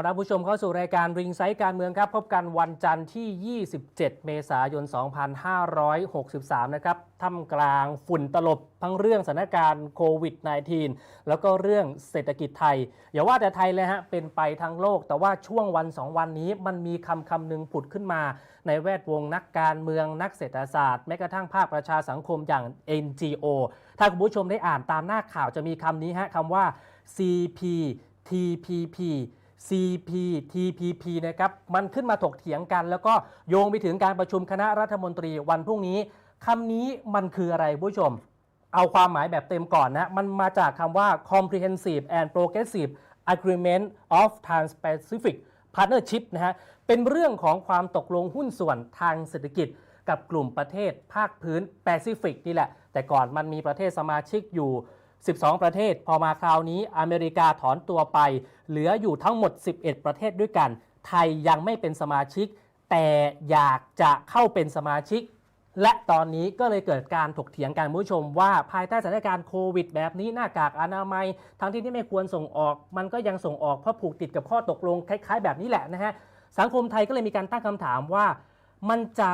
อนรับผู้ชมเข้าสู่รายการริงไซต์การเมืองครับ พบกันวันจันทร์ที่ 27 เมษายน 2563 นะครับท่ามกลางฝุ่นตลบทั้งเรื่องสถานการณ์โควิด -19 แล้วก็เรื่องเศรษฐกิจไทย อย่าว่าแต่ไทยเลยฮะ เป็นไปทั้งโลก แต่ว่าช่วงวัน 2 วันนี้มันมีคำคำหนึ่งผุดขึ้นมา ในแวดวงนักการเมืองนักเศรษฐศาสตร์ แม้กระทั่งภาคประชาสังคมอย่าง NGO ถ้าคุณผู้ชมได้อ่านตามหน้าข่าวจะมีคำนี้ฮะคำว่า CPTPP CPTPP นะครับมันขึ้นมาถกเถียงกัน แล้วก็โยงไปถึงการประชุมคณะรัฐมนตรีวันพรุ่งนี้คำนี้มันคืออะไรผู้ชม เอาความหมายแบบเต็มก่อนนะ มันมาจากคำว่า Comprehensive and Progressive Agreement of Trans-Pacific Partnership นะฮะเป็นเรื่องของความตกลงหุ้นส่วนทางเศรษฐกิจ กับกลุ่มประเทศภาคพื้นแปซิฟิกนี่แหละ แต่ก่อนมันมีประเทศสมาชิกอยู่ 12 ประเทศ พอมาคราวนี้อเมริกาถอนตัวไป เหลืออยู่ทั้งหมด 11 ประเทศด้วยกัน ไทยยังไม่เป็นสมาชิก แต่อยากจะเข้าเป็นสมาชิก และตอนนี้ก็เลยเกิดการถกเถียงกันผู้ชมว่าภายใต้สถานการณ์โควิดแบบนี้หน้ากากอนามัย ทั้งที่ที่ไม่ควรส่งออก มันก็ยังส่งออกเพราะผูกติดกับข้อตกลงคล้าย ๆ แบบนี้แหละนะฮะสังคมไทยก็เลยมีการตั้งคำถามว่ามันจะ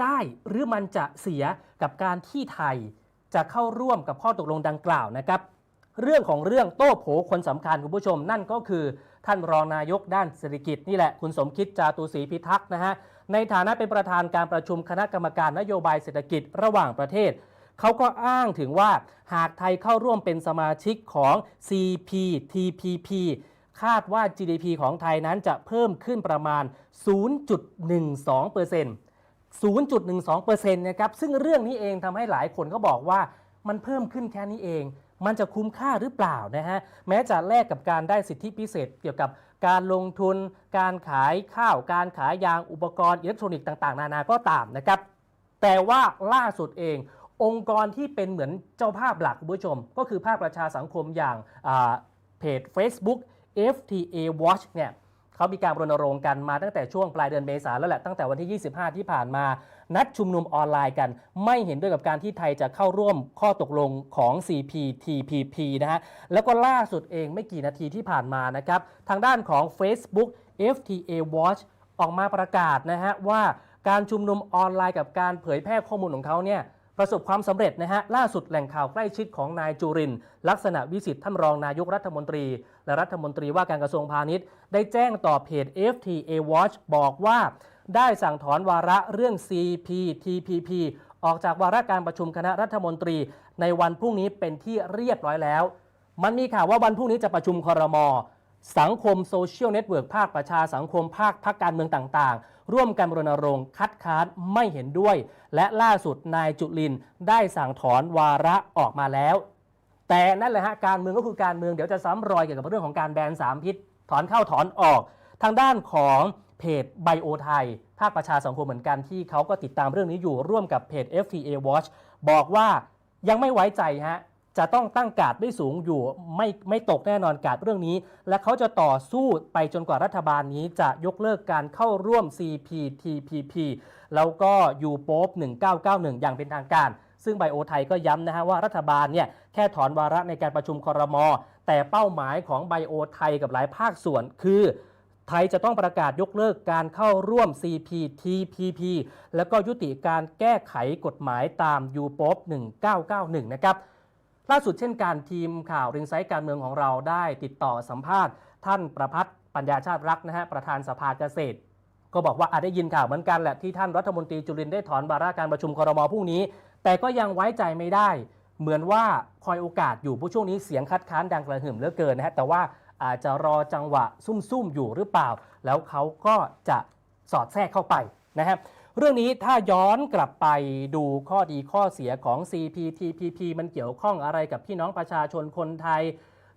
ได้หรือมันจะเสียกับการที่ไทย จะเข้าร่วมกับข้อตกลงดังกล่าวนะครับ เรื่องของเรื่องโต้โผคนสำคัญคุณผู้ชม นั่นก็คือท่านรองนายกด้านเศรษฐกิจนี่แหละคุณสมคิดจาตุศรีพิทักษ์นะฮะในฐานะเป็นประธานการประชุมคณะกรรมการนโยบายเศรษฐกิจระหว่างประเทศเขาก็อ้างถึงว่าหากไทยเข้าร่วมเป็นสมาชิกของ CPTPP คาดว่า GDP ของไทยนั้นจะเพิ่มขึ้นประมาณ 0.12% 0.12%นะครับซึ่งเรื่องนี้เองทำให้หลายคนก็บอกว่ามันเพิ่มขึ้นแค่นี้เอง มันจะคุ้มค่าหรือเปล่านะฮะแม้จะแลกกับการได้สิทธิพิเศษ เกี่ยวกับการลงทุน การขายข้าว การขายยางอุปกรณ์อิเล็กทรอนิกส์ต่างๆ นานาก็ตามนะครับแต่ว่าล่าสุดเององค์กรที่เป็นเหมือนเจ้าภาพหลักคุณผู้ชม ก็คือภาคประชาสังคมอย่างเพจ Facebook FTA Watch เนี่ย เขามีการรณรงค์กันมาตั้งแต่ช่วงปลายเดือนเมษาแล้วแหละตั้งแต่วันที่ 25 ที่ผ่านมา นัดชุมนุมออนไลน์กัน ไม่เห็นด้วยกับการที่ไทยจะเข้าร่วมข้อตกลงของ CPTPP นะฮะแล้วก็ล่าสุดเองไม่กี่นาทีที่ผ่านมานะครับทางด้านของ Facebook FTA Watch ออกมาประกาศนะฮะว่าการชุมนุมออนไลน์กับการเผยแพร่ข้อมูลของเขาเนี่ย ประสบความสำเร็จนะฮะล่าสุดแหล่งข่าวใกล้ชิดของนายจุรินลักษณะวิสิทธิ์ท่านรองนายกรัฐมนตรี และรัฐมนตรีว่าการกระทรวงพาณิชย์ ได้แจ้งต่อเพจ FTA Watch บอกว่า ได้สั่งถอนวาระเรื่อง CPTPP ออกจากวาระการประชุมคณะรัฐมนตรี ในวันพรุ่งนี้เป็นที่เรียบร้อยแล้ว มันมีข่าวว่าวันพรุ่งนี้จะประชุมคอรมอ สังคมโซเชียลเน็ตเวิร์กภาคประชาสังคมภาคพักการเมืองต่างๆ ร่วมกันรณรงค์คัดค้านไม่เห็นด้วย และล่าสุดนายจุลินได้สั่งถอนวาระออกมาแล้ว แต่นั่นแหละฮะการเมืองก็คือการเมืองเดี๋ยวจะซ้ำรอยเกี่ยวกับเรื่องของการแบนสามพิษ ถอนเข้าถอนออก ทางด้านของเพจไบโอไทยภาคประชาสังคมเหมือนกันที่เขาก็ติดตามเรื่องนี้อยู่ร่วมกับเพจ FTA Watch บอกว่ายังไม่ไว้ใจฮะ จะต้องตั้งการ์ดได้สูงอยู่ไม่ไม่ตกแน่นอนการ์ดเรื่องนี้ และเขาจะต่อสู้ไปจนกว่ารัฐบาลนี้จะยกเลิกการเข้าร่วม CPTPP แล้วก็ยูโป๊ป1991 อย่างเป็นทางการ ซึ่งไบโอไทยก็ย้ำนะฮะว่ารัฐบาลเนี่ยแค่ถอนวาระในการประชุมคอรมอแต่เป้าหมายของไบโอไทยกับหลายภาคส่วนคือไทยจะต้องประกาศยกเลิกการเข้าร่วม CPTPP แล้วก็ยุติการแก้ไขกฎหมายตามยูโป๊ป1991 นะครับ ล่าสุดเช่นการทีมข่าวริงไซต์การเมืองของเราได้ติดต่อสัมภาษณ์ ท่านประพัฒน์ปัญญาชาติรักนะฮะประธานสภาเกษตร ก็บอกว่าอาจได้ยินข่าวเหมือนกันแหละที่ท่านรัฐมนตรีจุลินได้ถอนวาระการประชุมครมพรุ่งนี้ แต่ก็ยังไว้ใจไม่ได้ เหมือนว่าคอยโอกาสอยู่ผู้ช่วงนี้เสียงคัดค้านดังกระหึ่มเหลือเกินนะฮะแต่ว่าอาจจะรอจังหวะซุ่มๆอยู่หรือเปล่า แล้วเขาก็จะสอดแทรกเข้าไปนะครับ เรื่องนี้ถ้าย้อนกลับไปดูข้อดีข้อเสียของ CPTPP มันเกี่ยวข้องอะไรกับพี่น้องประชาชนคนไทย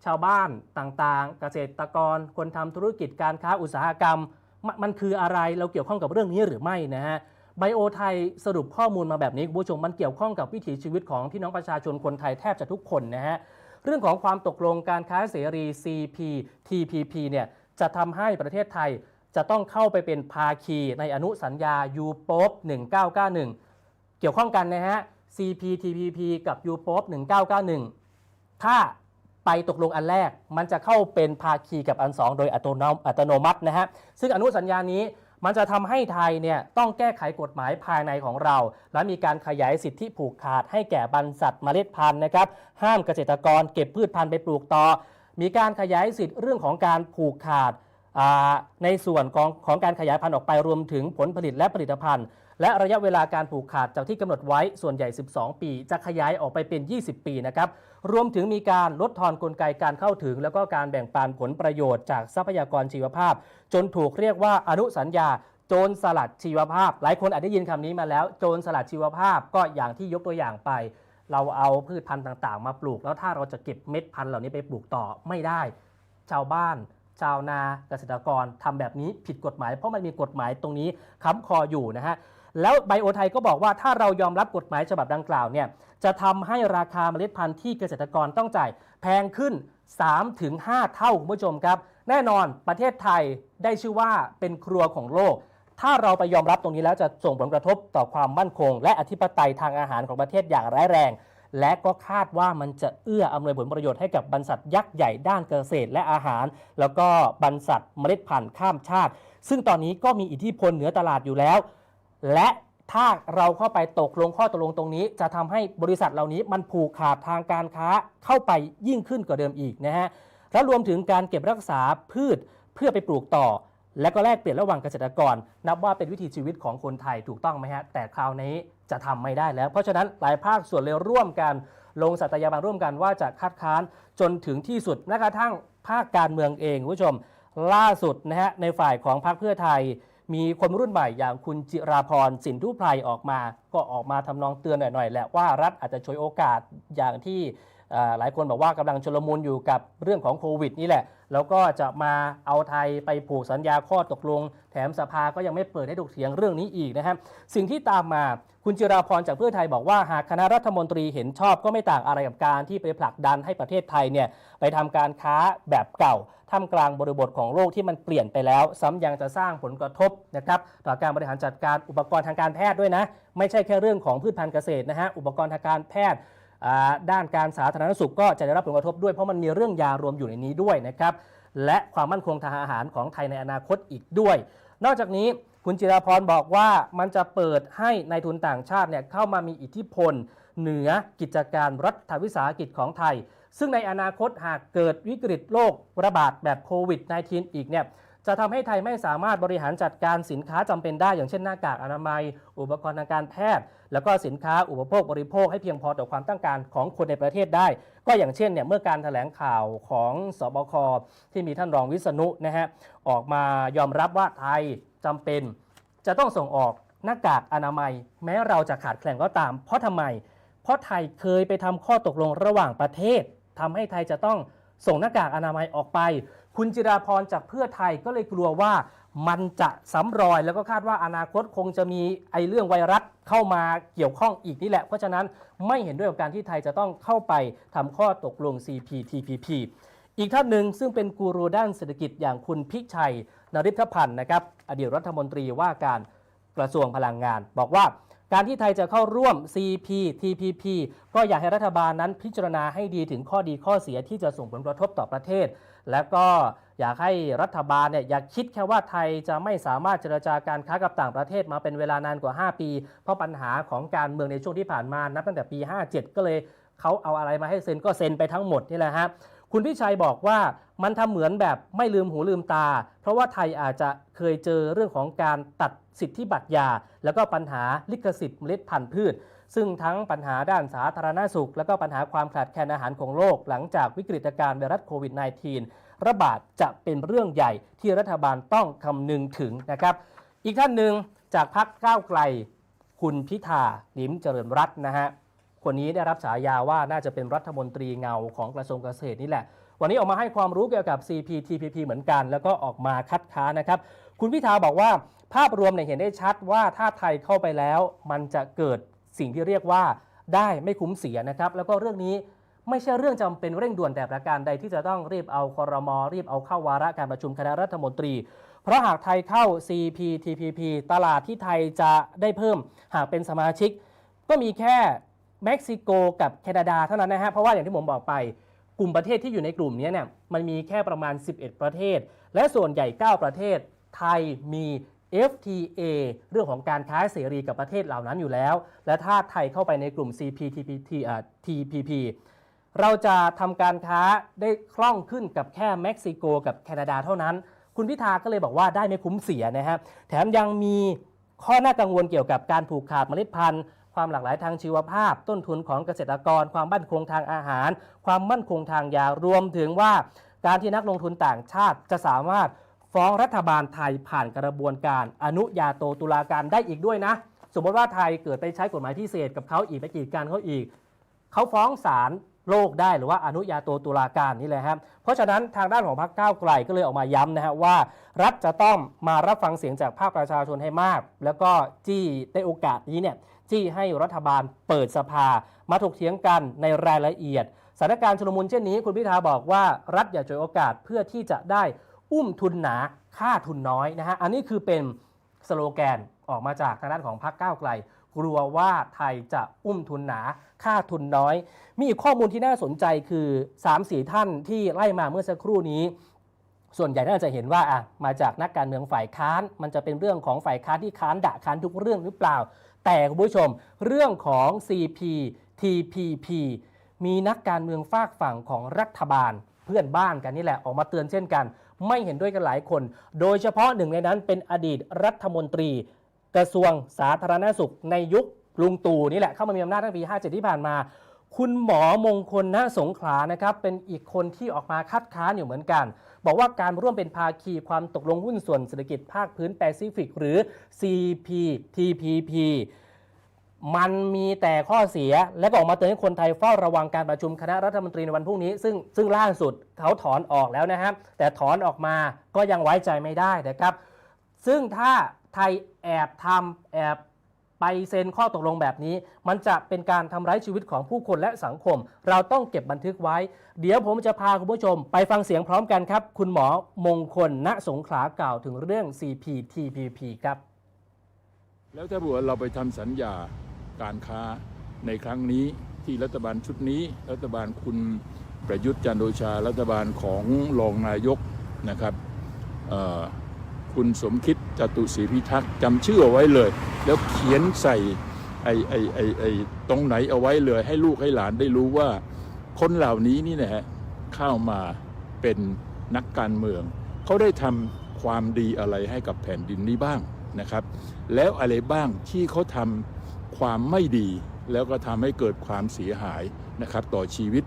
ชาวบ้านต่างๆ เกษตรกร คนทำธุรกิจการค้าอุตสาหกรรมมมันคืออะไรเราเกี่ยวข้องกับเรื่องนี้หรือไม่นะฮะไบโอไทยสรุปข้อมูลมาแบบนี้คุณผู้ชมมันเกี่ยวข้องกับวิถีชีวิตของพี่น้องประชาชนคนไทยแทบจะทุกคนนะฮะเรื่องของความตกลงการค้าเสรี CPTPP เนี่ยจะทำให้ประเทศไทย จะต้องเข้าไปเป็นภาคีในอนุสัญญา u p o p 1991 เกี่ยวข้องกันนะฮะ CPTPP กับ u p o p 1991 ถ้าไปตกลงอันแรกมันจะเข้าเป็นภาคีกับอันสองโดยอัตโนมัตินะฮะ ซึ่งอนุสัญญานี้มันจะทำให้ไทยเนี่ยต้องแก้ไขกฎหมายภายในของเรา และมีการขยายสิทธิผูกขาดให้แก่บรรษัทเมล็ดพันธุ์นะครับ ห้ามเกษตรกรเก็บพืชพันธุ์ไปปลูกต่อ มีการขยายสิทธิ์เรื่องของการผูกขาด ในส่วนของของการขยายพันธุ์ออกไปรวมถึงผลผลิตและผลิตภัณฑ์ และระยะเวลาการผูกขาดจากที่กำหนดไว้ส่วนใหญ่ 12 ปี จะขยายออกไปเป็น 20 ปีนะครับรวมถึงมีการลดทอนกลไกการเข้าถึง แล้วก็การแบ่งปันผลประโยชน์จากทรัพยากรชีวภาพ จนถูกเรียกว่าอนุสัญญาโจรสลัดชีวภาพ หลายคนอาจได้ยินคำนี้มาแล้ว โจรสลัดชีวภาพก็อย่างที่ยกตัวอย่างไปเราเอาพืชพันธุ์ต่างๆ มาปลูก แล้วถ้าเราจะเก็บเม็ดพันธุ์เหล่านี้ไปปลูกต่อไม่ได้ ชาวบ้าน ชาวนาเกษตรกรทำแบบนี้ผิดกฎหมาย เพราะมันมีกฎหมายตรงนี้ค้ำคออยู่นะฮะแล้วไบโอไทยก็บอกว่าถ้าเรายอมรับกฎหมายฉบับดังกล่าวเนี่ยจะทำให้ราคาเมล็ดพันธุ์ที่เกษตรกรต้องจ่ายแพงขึ้น 3-5 เท่าคุณผู้ชมครับ แน่นอนประเทศไทยได้ชื่อว่าเป็นครัวของโลก ถ้าเราไปยอมรับตรงนี้แล้วจะส่งผลกระทบต่อความมั่นคง และอธิปไตยทางอาหารของประเทศอย่างร้ายแรง และก็คาดว่ามันจะเอื้ออำนวยผลประโยชน์ให้กับบรรษัทยักษ์ใหญ่ด้านเกษตรและอาหาร แล้วก็บรรษัทเมล็ดพันธุ์ข้ามชาติ ซึ่งตอนนี้ก็มีอิทธิพลเหนือตลาดอยู่แล้ว และถ้าเราเข้าไปตกลงข้อตกลงตรงนี้ จะทำให้บริษัทเหล่านี้มันผูกขาดทางการค้าเข้าไปยิ่งขึ้นกว่าเดิมอีกนะฮะและรวมถึงการเก็บรักษาพืชเพื่อไปปลูกต่อ และก็แลกเปลี่ยนระหว่างเกษตรกร นับว่าเป็นวิถีชีวิตของคนไทยถูกต้องไหมฮะแต่คราวนี้ จะทำไม่ได้แล้ว เพราะฉะนั้นหลายภาคส่วนเลยร่วมกันลงสัตยาบันร่วมกันว่าจะคัดค้านจนถึงที่สุดแม้กระทั่งภาคการเมืองเองคุณผู้ชม ล่าสุดนะฮะในฝ่ายของพรรคเพื่อไทย มีคนรุ่นใหม่อย่างคุณจิราพรสินทุไพรออกมา ก็ออกมาทำนองเตือนหน่อยๆแหละว่ารัฐอาจจะฉวยโอกาสอย่างที่หลายคนบอกว่ากำลังชลมุนอยู่กับเรื่องของโควิดนี่แหละ แล้วก็จะมาเอาไทยไปผูกสัญญาข้อตกลง แถมสภาก็ยังไม่เปิดให้ถกเถียงเรื่องนี้อีกนะครับสิ่งที่ตามมาคุณจิราพรจากเพื่อไทยบอกว่าหากคณะรัฐมนตรีเห็นชอบก็ไม่ต่างอะไรกับการที่ไปผลักดันให้ประเทศไทยเนี่ยไปทำการค้าแบบเก่าท่ามกลางบริบทของโลกที่มันเปลี่ยนไปแล้ว ซ้ำยังจะสร้างผลกระทบนะครับต่อการบริหารจัดการอุปกรณ์ทางการแพทย์ด้วยนะ ไม่ใช่แค่เรื่องของพืชพันธุ์เกษตรนะฮะอุปกรณ์ทางการแพทย์ ด้านการสาธารณสุขก็จะได้รับผลกระทบด้วยเพราะมันมีเรื่องยารวมอยู่ในนี้ด้วยนะครับและความมั่นคงทางอาหารของไทยในอนาคตอีกด้วย นอกจากนี้คุณจิราพรบอกว่ามันจะเปิดให้ในายทุนต่างชาติเนี่ยเข้ามามีอิทธิพล เหนือกิจการรัฐวิสาหกิจของไทย ซึ่งในอนาคตหากเกิดวิกฤตโรคระบาดแบบโควิด -19 อีกเนี่ย จะทำให้ไทยไม่สามารถบริหารจัดการสินค้าจำเป็นได้อย่างเช่นหน้ากากอนามัย อุปกรณ์ทางการแพทย์ แล้วก็สินค้าอุปโภคบริโภคให้เพียงพอต่อความต้องการของคนในประเทศได้ ก็อย่างเช่นเนี่ยเมื่อการแถลงข่าวของสบคที่มีท่านรองวิษณุนะฮะออกมายอมรับว่าไทยจำเป็น จะต้องส่งออกหน้ากากอนามัย แม้เราจะขาดแคลนก็ตาม เพราะทำไม เพราะไทยเคยไปทำข้อตกลงระหว่างประเทศทำให้ไทยจะต้องส่งหน้ากากอนามัยออกไป คุณจิราพรจากเพื่อไทยก็เลยกลัวว่ามันจะซ้ำรอยแล้วก็คาดว่าอนาคตคงจะมีไอเรื่องไวรัสเข้ามาเกี่ยวข้องอีกนี่แหละ เพราะฉะนั้นไม่เห็นด้วยกับการที่ไทยจะต้องเข้าไปทำข้อตกลง CPTPP อีกท่านหนึ่งซึ่งเป็นกูรูด้านเศรษฐกิจอย่างคุณพิชัยนริธพันธ์นะครับอดีตรัฐมนตรีว่าการกระทรวงพลังงาน บอกว่าการที่ไทยจะเข้าร่วม CPTPP ก็อยากให้รัฐบาลนั้นพิจารณาให้ดีถึงข้อดีข้อเสียที่จะส่งผลกระทบต่อประเทศ และก็อยากให้รัฐบาลเนี่ยอย่าคิดแค่ว่าไทยจะไม่สามารถเจรจาการค้ากับต่างประเทศมาเป็นเวลานานกว่า 5 ปี เพราะปัญหาของการเมืองในช่วงที่ผ่านมานับตั้งแต่ปี 57 ก็เลยเขาเอาอะไรมาให้เซ็นก็เซ็นไปทั้งหมดนี่แหละฮะคุณพิชัยบอกว่ามันทำเหมือนแบบไม่ลืมหูลืมตา เพราะว่าไทยอาจจะเคยเจอเรื่องของการตัดสิทธิบัตรยา แล้วก็ปัญหาลิขสิทธิ์เมล็ดพันธุ์พืช ซึ่งทั้งปัญหาด้านสาธารณสุข แล้วก็ปัญหาความขาดแคลนอาหารของโลก หลังจากวิกฤตการณ์ไวรัสโควิด -19 ระบาดจะเป็นเรื่องใหญ่ที่รัฐบาลต้องคำนึงถึงนะครับ อีกท่านหนึ่งจากพรรคก้าวไกล คุณพิธาลิมเจริญรัตน์นะฮะคนนี้ได้รับฉายาว่าน่าจะเป็นรัฐมนตรีเงาของกระทรวงเกษตรนี่แหละ วันนี้ออกมาให้ความรู้เกี่ยวกับ CPTPP เหมือนกัน แล้วก็ออกมาคัดค้านนะครับ คุณพิธาบอกว่าภาพรวมเนี่ยเห็นได้ชัดว่าถ้าไทยเข้าไปแล้ว มันจะเกิด สิ่งที่เรียกว่าได้ไม่คุ้มเสียนะครับ แล้วก็เรื่องนี้ไม่ใช่เรื่องจำเป็นเร่งด่วนแต่ประการใดที่จะต้องรีบเอาคอรมอรีบเอาเข้าวาระการประชุมคณะรัฐมนตรี เพราะหากไทยเข้า CPTPP ตลาดที่ไทยจะได้เพิ่มหากเป็นสมาชิก ก็มีแค่เม็กซิโกกับแคนาดาเท่านั้นนะฮะเพราะว่าอย่างที่ผมบอกไปกลุ่มประเทศที่อยู่ในกลุ่มนี้เนี่ยมันมีแค่ประมาณ 11 ประเทศ และส่วนใหญ่ 9 ประเทศ ไทยมี FTA เรื่องของการค้าเสรีกับประเทศเหล่านั้นอยู่แล้ว และถ้าไทยเข้าไปในกลุ่ม CPTPP TPP เราจะทำการค้าได้คล่องขึ้นกับแค่เม็กซิโก กับแคนาดาเท่านั้น คุณพิธาก็เลยบอกว่าได้ไม่คุ้มเสียนะฮะแถมยังมีข้อน่ากังวลเกี่ยวกับการผูกขาดเมล็ดพันธุ์ความหลากหลายทางชีวภาพ ต้นทุนของเกษตรกร ความมั่นคงทางอาหาร ความมั่นคงทางยารวมถึงว่า การที่นักลงทุนต่างชาติจะสามารถ ฟ้องรัฐบาลไทยผ่านกระบวนการอนุญาโตตุลาการได้อีกด้วยนะ สมมติว่าไทยเกิดไปใช้กฎหมายพิเศษกับเขาอีกไปกีดกันเขาอีก เขาฟ้องศาลโลกได้หรือว่าอนุญาโตตุลาการนี่แหละครับเพราะฉะนั้นทางด้านของพรรคก้าวไกลก็เลยออกมาย้ำนะฮะว่า รัฐจะต้องมารับฟังเสียงจากภาคประชาชนให้มาก แล้วก็จี้ในโอกาสนี้เนี่ยจี้ให้รัฐบาลเปิดสภา มาถกเถียงกันในรายละเอียดสถานการณ์ชุลมุนเช่นนี้ คุณพิธาบอกว่ารัฐอย่าฉวยโอกาสเพื่อที่จะได้ อุ้มทุนหนาค่าทุนน้อยนะฮะอันนี้คือเป็นสโลแกนออกมาจากทางด้านของพรรคก้าวไกล กลัวว่าไทยจะอุ้มทุนหนาค่าทุนน้อย มีอีกข้อมูลที่น่าสนใจคือ3 4ท่านที่ไล่มาเมื่อสักครู่นี้ ส่วนใหญ่น่าจะเห็นว่าอะมาจากนักการเมืองฝ่ายค้าน มันจะเป็นเรื่องของฝ่ายค้านที่ค้านด่าค้านทุกเรื่องหรือเปล่า แต่คุณผู้ชมเรื่องของ CPTPP มีนักการเมืองฝากฝั่งของรัฐบาลเพื่อนบ้านกันนี่แหละออกมาเตือนเช่นกัน ไม่เห็นด้วยกันหลายคน โดยเฉพาะหนึ่งในนั้นเป็นอดีตรัฐมนตรี กระทรวงสาธารณสุขในยุคลุงตู่นี่แหละเข้ามามีอำนาจตั้งปี 57 ที่ผ่านมา คุณหมอมงคลณสงขลานะครับเป็นอีกคนที่ออกมาคัดค้านอยู่เหมือนกัน บอกว่าการร่วมเป็นภาคีความตกลงหุ้นส่วนเศรษฐกิจภาคพื้นแปซิฟิก หรือ CPTPP มันมีแต่ข้อเสียและก็ออกมาเตือนให้คนไทยเฝ้าระวังการประชุมคณะรัฐมนตรีในวันพรุ่งนี้ ซึ่งซึ่งล่าสุดเขาถอนออกแล้วนะครับ แต่ถอนออกมาก็ยังไว้ใจไม่ได้นะครับ ซึ่งถ้าไทยแอบทำแอบไปเซ็นข้อตกลงแบบนี้ มันจะเป็นการทำร้ายชีวิตของผู้คนและสังคม เราต้องเก็บบันทึกไว้ เดี๋ยวผมจะพาคุณผู้ชม ไปฟังเสียงพร้อมกันครับ คุณหมอมงคลณสงขลากล่าวถึงเรื่อง CPTPP ครับแล้วถ้าเผื่อเราไปทำสัญญา การค้าในครั้งนี้ที่รัฐบาลชุดนี้ รัฐบาลคุณประยุทธ์จันทร์โอชา รัฐบาลของรองนายกนะครับคุณสมคิดจตุศรีพิทักษ์จำชื่อเอาไว้เลย แล้วเขียนใส่ไอ้ไอ้ไอ้ไอ้ตรงไหนเอาไว้เลย ให้ลูกให้หลานได้รู้ว่าคนเหล่านี้นี่นะฮะเข้ามาเป็นนักการเมือง เขาได้ทำความดีอะไรให้กับแผ่นดินนี้บ้างนะครับ แล้วอะไรบ้างที่เขาทำ ความไม่ดี แล้วก็ทำให้เกิดความเสียหายนะครับต่อชีวิต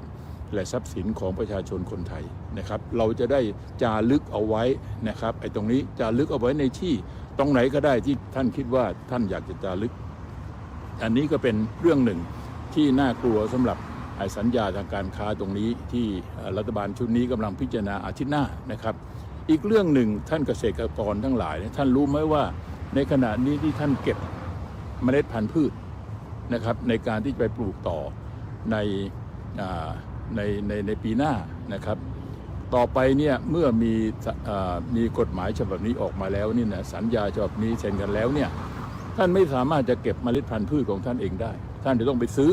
และทรัพย์สินของประชาชนคนไทยนะครับ เราจะได้จารึกเอาไว้นะครับไอ้ตรงนี้จารึกเอาไว้ในที่ตรงไหนก็ได้ที่ท่านคิดว่าท่านอยากจะจารึก อันนี้ก็เป็นเรื่องหนึ่งที่น่ากลัวสำหรับไอ้สัญญาทางการค้าตรงนี้ที่รัฐบาลชุดนี้กำลังพิจารณาอาทิตย์หน้านะครับ อีกเรื่องหนึ่งท่านเกษตรกรทั้งหลาย ท่านรู้ไหมว่าในขณะนี้ที่ท่านเก็บ เมล็ดพันธุ์พืชนะครับในการที่จะไปปลูกต่อในอในในในปีหน้านะครับ ต่อไปเนี่ยเมื่อมีอมีกฎหมายฉบับนี้ออกมาแล้วนี่นะสัญญาฉบับนี้เซ็นกันแล้วเนี่ยท่านไม่สามารถจะเก็บเมล็ดพันธุ์พืชของท่านเองได้ ท่านจะต้องไปซื้อ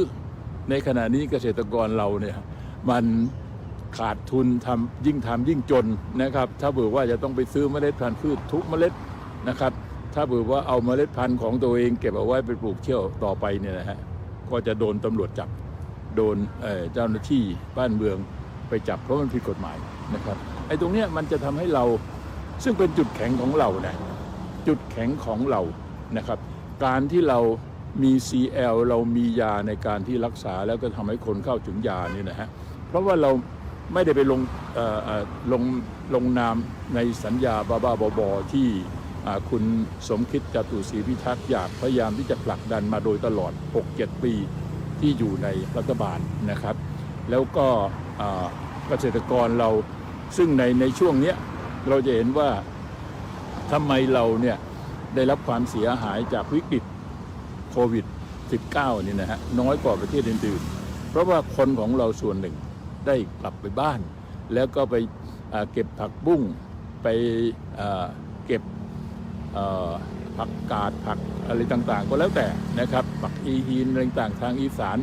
ในขณะนี้เกษตรกรเราเนี่ยมันขาดทุนทำยิ่งทำยิ่งจนนะครับ ถ้าเบื่อว่าจะต้องไปซื้อเมล็ดพันธุ์พืชทุกเมล็ดนะครับ ถ้าเบื่อว่าเอาเมล็ดพันธุ์ของตัวเองเก็บเอาไว้ไปปลูกเที่ยวต่อไปเนี่ยนะฮะก็จะโดนตำรวจจับโดนเจ้าหน้าที่บ้านเมืองไปจับเพราะมันผิดกฎหมายนะครับไอ้ตรงเนี้ยมันจะทำให้เราซึ่งเป็นจุดแข็งของเรานะจุดแข็งของเรานะครับ การที่เรามี CL เรามียาในการที่รักษาแล้วก็ทำให้คนเข้าถึงยานี่นะฮะเพราะว่าเราไม่ได้ไปลงลงลงนามในสัญญาบ้าๆบอๆที่ คุณสมคิดจตุศรีพิทักษ์อยากพยายามที่จะผลักดันมาโดยตลอด 6-7 ปีที่อยู่ในรัฐบาลนะครับ แล้วก็เกษตรกรเราซึ่งในในช่วงเนี้ยเราจะเห็นว่าทำไมเราเนี่ยได้รับความเสียหายจากวิกฤตโควิด -19 นี่นะฮะน้อยกว่าประเทศอื่นๆ เพราะว่าคนของเราส่วนหนึ่งได้กลับไปบ้าน แล้วก็ไปเก็บผักบุ้งไปเก็บ ผักกาดผักอะไรต่างๆ ก็แล้วแต่นะครับผักอีฮีนอะไรต่างๆทางอีสาน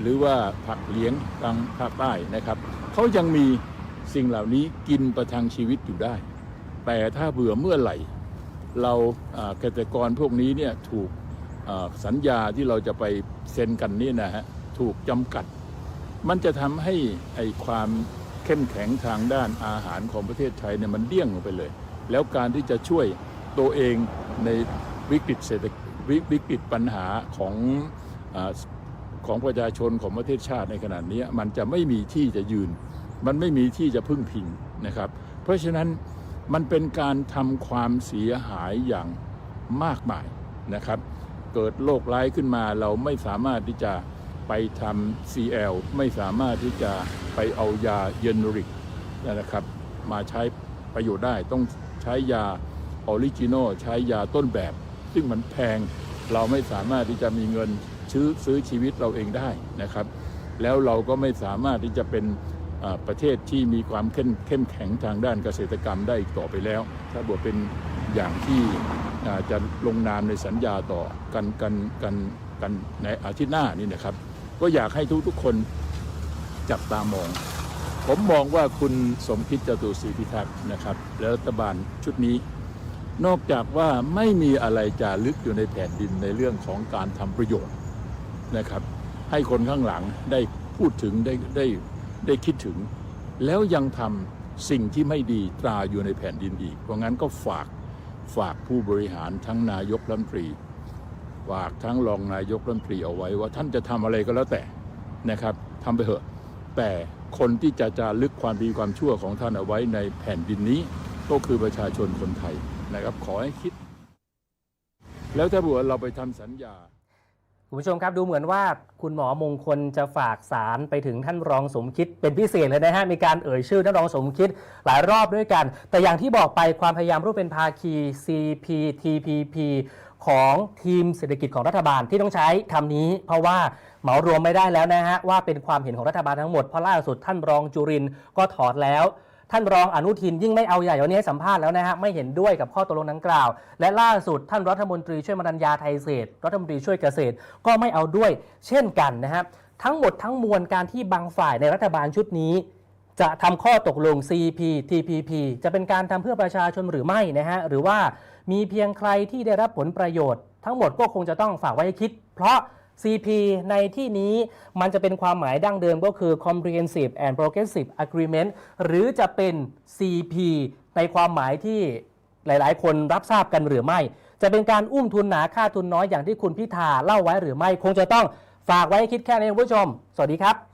หรือว่าผักเลี้ยงทางภาคใต้นะครับเขายังมีสิ่งเหล่านี้กินประทังชีวิตอยู่ได้ แต่ถ้าเบื่อเมื่อไหร่ เราเกษตรกรพวกนี้เนี่ยถูกสัญญาที่เราจะไปเซ็นกันนี่นะฮะถูกจำกัด มันจะทำให้ไอความเข้มแข็งทางด้านอาหารของประเทศไทยเนี่ยมันเดี่ยงลงไปเลย แล้วการที่จะช่วย ตัวเองในวิกฤตเศรษฐวิวกฤตปัญหาของอของประชาชนของประเทศชาติในขณะนี้มันจะไม่มีที่จะยืน มันไม่มีที่จะพึ่งพิงนะครับ เพราะฉะนั้นมันเป็นการทำความเสียหายอย่างมากมายนะครับ เกิดโรคร้ายขึ้นมาเราไม่สามารถที่จะไปทำ CL ไม่สามารถที่จะไปเอายาเยนริกนะครับ มาใช้ประโยชน์ได้ต้องใช้ยา ออริจินอลใช้ยาต้นแบบ ซึ่งมันแพงเราไม่สามารถที่จะมีเงินซื้อซื้อชีวิตเราเองได้นะครับ แล้วเราก็ไม่สามารถที่จะเป็นประเทศที่มีความเข้มเข้มแข็งทางด้านเกษตรกรรมได้อีกต่อไปแล้ว ถ้าบวกเป็นอย่างที่จะลงนามในสัญญาต่อกันกันกันกันในอาทิตย์หน้านี่นะครับ ก็อยากให้ทุกๆคนจับตามอง ผมมองว่าคุณสมคิดจตุศรีพิทักษ์นะครับ และรัฐบาลชุดนี้ นอกจากว่าไม่มีอะไรจารึกอยู่ในแผ่นดินในเรื่องของการทำประโยชน์นะครับ ให้คนข้างหลังได้พูดถึงได้ได้ได้คิดถึง แล้วยังทำสิ่งที่ไม่ดีตราอยู่ในแผ่นดินอีก เพราะงั้นก็ฝากฝากผู้บริหารทั้งนายกรัฐมนตรี ฝากทั้งรองนายกรัฐมนตรีเอาไว้ว่าท่านจะทำอะไรก็แล้วแต่นะครับทำไปเถอะ แต่คนที่จะจารึกความดีความชั่วของท่านเอาไว้ในแผ่นดินนี้ ก็คือประชาชนคนไทย นะครับ ขอให้คิด แล้วถ้าเผื่อเราไปทำสัญญาคุณผู้ชมครับดูเหมือนว่าคุณหมอมงคลจะฝากสารไปถึงท่านรองสมคิดเป็นพิเศษเลยนะฮะมีการเอ่ยชื่อท่านรองสมคิดหลายรอบด้วยกัน แต่อย่างที่บอกไปความพยายามร่วมเป็นภาคี CPTPP ของทีมเศรษฐกิจของรัฐบาลที่ต้องใช้คำนี้ เพราะว่าเหมารวมไม่ได้แล้วนะฮะว่าเป็นความเห็นของรัฐบาลทั้งหมดเพราะล่าสุดท่านรองจุรินก็ถอดแล้ว ท่านรองอนุทินยิ่งไม่เอาใหญ่วันนี้ให้สัมภาษณ์แล้วนะฮะไม่เห็นด้วยกับข้อตกลงดังกล่าว และล่าสุดท่านรัฐมนตรีช่วยมรัญญาไทยเศรษฐรัฐมนตรีช่วยเกษตร ก็ไม่เอาด้วย เช่นกันนะฮะทั้งหมดทั้งมวลการที่บางฝ่ายในรัฐบาลชุดนี้จะทำข้อตกลง CPTPP จะเป็นการทำเพื่อประชาชนหรือไม่นะฮะ หรือว่ามีเพียงใครที่ได้รับผลประโยชน์ ทั้งหมดก็คงจะต้องฝากไว้คิด เพราะ CP ในที่นี้มันจะเป็นความหมายดั้งเดิมก็คือ Comprehensive and Progressive Agreement หรือจะเป็น CP ในความหมายที่หลาย ๆ คนรับทราบกันหรือไม่ จะเป็นการอุ้มทุนหนาค่าทุนน้อยอย่างที่คุณพิธาเล่าไว้หรือไม่ คงจะต้องฝากไว้คิดแค่นี้คุณผู้ชม สวัสดีครับ